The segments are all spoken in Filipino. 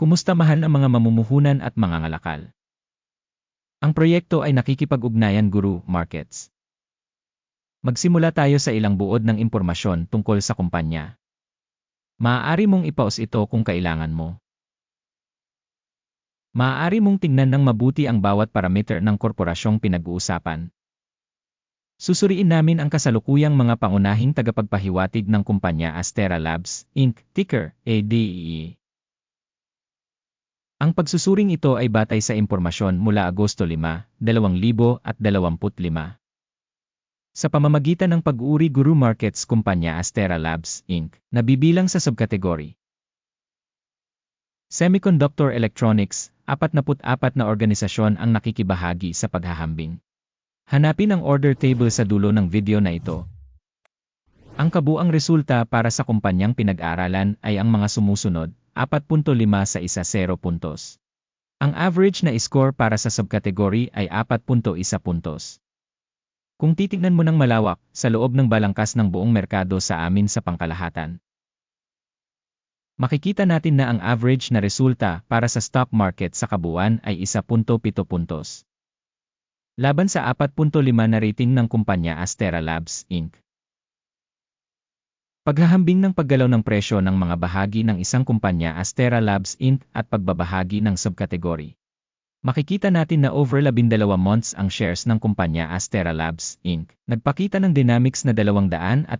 Kumusta mahal ang mga mamumuhunan at mga ngalakal? Ang proyekto ay nakikipag-ugnayan Guru Markets. Magsimula tayo sa ilang buod ng impormasyon tungkol sa kumpanya. Maaari mong ipaus ito kung kailangan mo. Maaari mong tingnan ng mabuti ang bawat parameter ng korporasyong pinag-uusapan. Susuriin namin ang kasalukuyang mga pangunahing tagapagpahiwatig ng kumpanya Astera Labs, Inc., ticker ADE. Ang pagsusuring ito ay batay sa impormasyon mula Agosto 5, 2025. Sa pamamagitan ng pag-uri Guru Markets Kumpanya Astera Labs, Inc., nabibilang sa subkategory. Semiconductor Electronics, 44 na organisasyon ang nakikibahagi sa paghahambing. Hanapin ang order table sa dulo ng video na ito. Ang kabuang resulta para sa kumpanyang pinag-aralan ay ang mga sumusunod, 4.5 sa isa 0 puntos. Ang average na score para sa subkategory ay 4.1 puntos. Kung titignan mo ng malawak, sa loob ng balangkas ng buong merkado sa amin sa pangkalahatan, makikita natin na ang average na resulta para sa stock market sa kabuuan ay 1.7 puntos. Laban sa 4.5 na rating ng kumpanya Astera Labs, Inc. Paghahambing ng paggalaw ng presyo ng mga bahagi ng isang kumpanya Astera Labs Inc. at pagbabahagi ng subkategory. Makikita natin na over 12 months ang shares ng kumpanya Astera Labs Inc. Nagpakita ng dynamics na 214.6%.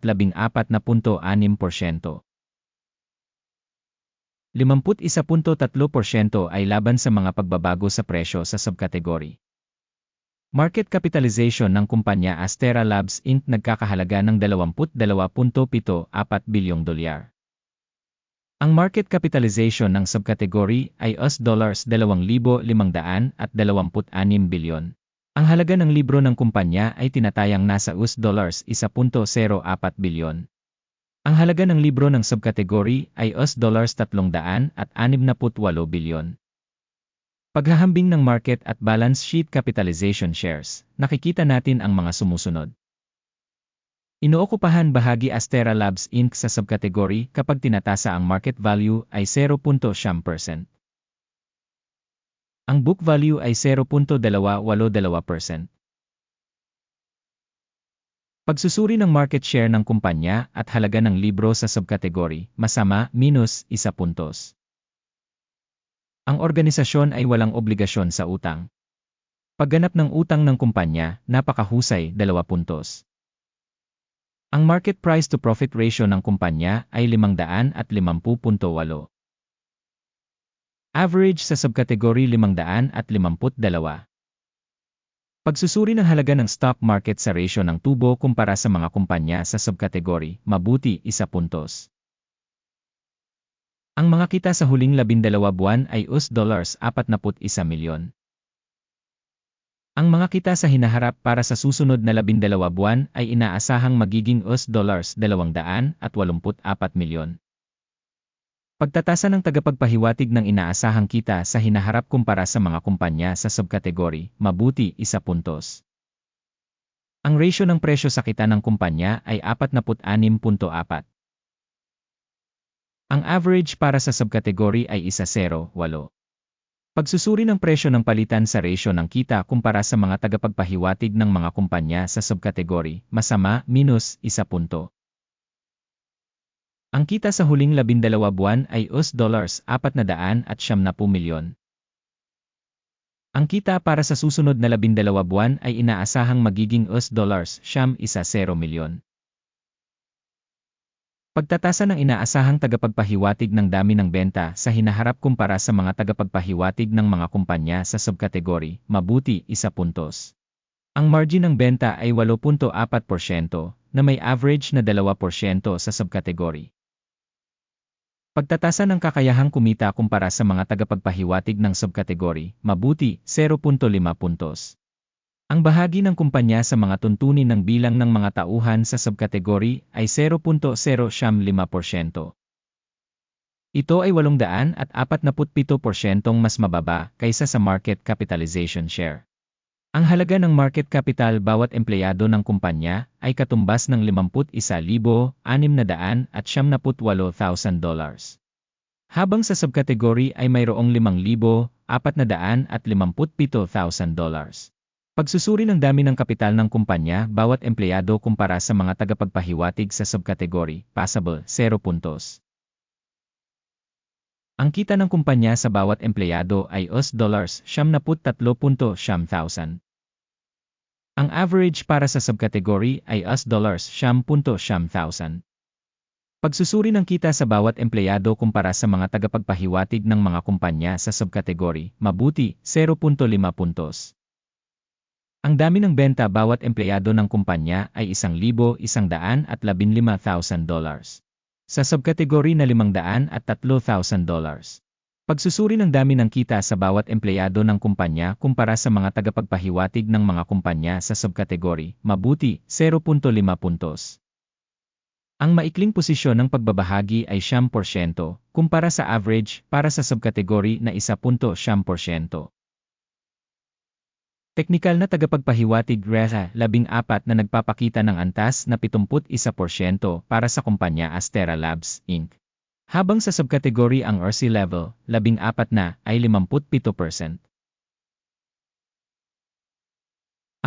51.3% ay laban sa mga pagbabago sa presyo sa subkategory. Market capitalization ng kumpanya Astera Labs Inc. nagkakahalaga ng 22.74 bilyong dolyar. Ang market capitalization ng subkategory ay US dollars 2,526 bilyon. Ang halaga ng libro ng kumpanya ay tinatayang nasa US dollars 1.04 bilyon. Ang halaga ng libro ng subkategory ay US dollars 368 bilyon. Paghahambing ng market at balance sheet capitalization shares, nakikita natin ang mga sumusunod. Inookupahan bahagi Astera Labs Inc. sa subkategory kapag tinatasa ang market value ay 0.7%. Ang book value ay 0.282%. Pagsusuri ng market share ng kumpanya at halaga ng libro sa subkategory, masama, minus, isa puntos. Ang organisasyon ay walang obligasyon sa utang. Pagganap ng utang ng kumpanya, napakahusay, 2 puntos. Ang market price to profit ratio ng kumpanya ay 550.8. Average sa subkategory 552. Pagsusuri ng halaga ng stock market sa ratio ng tubo kumpara sa mga kumpanya sa subkategory, mabuti, isa puntos. Ang mga kita sa huling labindalawa buwan ay US dollars 41 milyon. Ang mga kita sa hinaharap para sa susunod na labindalawa buwan ay inaasahang magiging US dollars 284 milyon. Pagtatasa ng tagapagpahiwatig ng inaasahang kita sa hinaharap kumpara sa mga kumpanya sa subkategory, mabuti, isa puntos. Ang ratio ng presyo sa kita ng kumpanya ay 46.4. Ang average para sa subkategory ay isa 0, 8. Pagsusuri ng presyo ng palitan sa ratio ng kita kumpara sa mga tagapagpahiwatig ng mga kumpanya sa subkategory, masama, minus, isa punto. Ang kita sa huling labindalawa buwan ay US dollars 400 at siyam na milyon. Ang kita para sa susunod na labindalawa buwan ay inaasahang magiging US dollars siyam isa 0 milyon. Pagtatasa ng inaasahang tagapagpahiwatig ng dami ng benta sa hinaharap kumpara sa mga tagapagpahiwatig ng mga kumpanya sa subkategory, mabuti, isa puntos. Ang margin ng benta ay 8.4% na may average na 2% sa subkategory. Pagtatasa ng kakayahang kumita kumpara sa mga tagapagpahiwatig ng subkategory, mabuti, 0.5 puntos. Ang bahagi ng kumpanya sa mga tuntunin ng bilang ng mga tauhan sa subkategory ay 0.075%. Ito ay 847% mas mababa kaysa sa market capitalization share. Ang halaga ng market capital bawat empleyado ng kumpanya ay katumbas ng 51,678,000 dollars. Habang sa subkategory ay mayroong 5,457,000 dollars. Pagsusuri ng dami ng kapital ng kumpanya, bawat empleyado kumpara sa mga tagapagpahiwatig sa subkategory, passable, 0 puntos. Ang kita ng kumpanya sa bawat empleyado ay US dollars 73.7,000. Ang average para sa subkategory ay US dollars 10.7,000. Pagsusuri ng kita sa bawat empleyado kumpara sa mga tagapagpahiwatig ng mga kumpanya sa subkategory, mabuti, 0.5 puntos. Ang dami ng benta bawat empleyado ng kumpanya ay 1,115,000 dollars. Sa subkategory na 500 at 3,000 dollars. Pagsusuri ng dami ng kita sa bawat empleyado ng kumpanya kumpara sa mga tagapagpahiwatig ng mga kumpanya sa subkategory, mabuti, 0.5 puntos. Ang maikling posisyon ng pagbabahagi ay 10% kumpara sa average para sa subkategory na 1.10%. Teknikal na tagapagpahiwatig REHA 14 na nagpapakita ng antas na 71% para sa kumpanya Astera Labs, Inc. Habang sa subkategory ang RC level, 14 na ay 57%.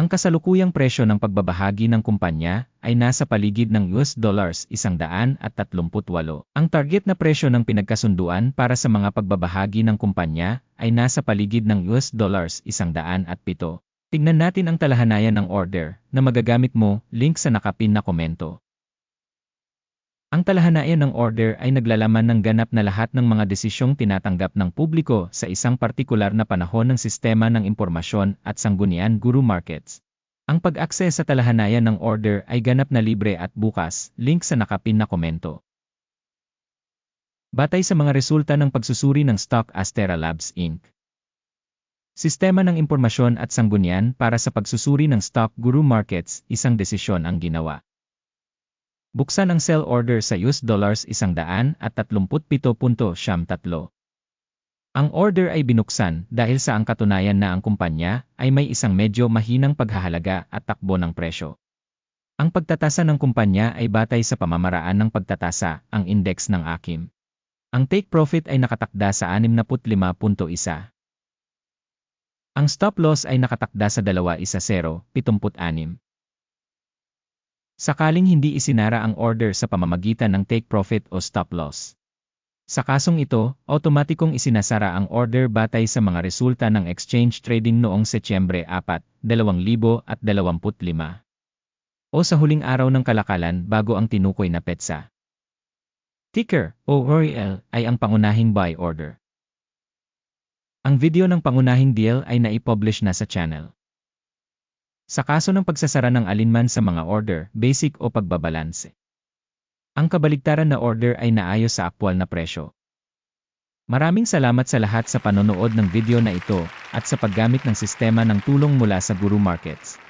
Ang kasalukuyang presyo ng pagbabahagi ng kumpanya ay nasa paligid ng US dollars 138. Ang target na presyo ng pinagkasunduan para sa mga pagbabahagi ng kumpanya ay nasa paligid ng US dollars 107. Tignan natin ang talahanayan ng order na magagamit mo, link sa nakapin na komento. Ang talahanayan ng order ay naglalaman ng ganap na lahat ng mga desisyong tinatanggap ng publiko sa isang partikular na panahon ng sistema ng impormasyon at sanggunian Guru Markets. Ang pag-access sa talahanayan ng order ay ganap na libre at bukas, link sa nakapin na komento. Batay sa mga resulta ng pagsusuri ng stock Astera Labs Inc. Sistema ng impormasyon at sanggunian para sa pagsusuri ng stock Guru Markets, isang desisyon ang ginawa. Buksan ang sell order sa US dollars 137.73. Ang order ay binuksan dahil sa ang katunayan na ang kumpanya ay may isang medyo mahinang paghahalaga at takbo ng presyo. Ang pagtatasa ng kumpanya ay batay sa pamamaraan ng pagtatasa, ang index ng AKIM. Ang take profit ay nakatakda sa 65.1. Ang stop loss ay nakatakda sa 2.10, 76. Sakaling hindi isinara ang order sa pamamagitan ng take profit o stop loss. Sa kasong ito, automatikong isinasara ang order batay sa mga resulta ng exchange trading noong Setyembre 4, 2025 o sa huling araw ng kalakalan bago ang tinukoy na petsa. Ticker o RORL ay ang pangunahing buy order. Ang video ng pangunahing deal ay naipublish na sa channel. Sa kaso ng pagsasara ng alinman sa mga order, basic o pagbabalanse. Ang kabaligtaran na order ay naayos sa aktwal na presyo. Maraming salamat sa lahat sa panonood ng video na ito at sa paggamit ng sistema ng tulong mula sa Guru Markets.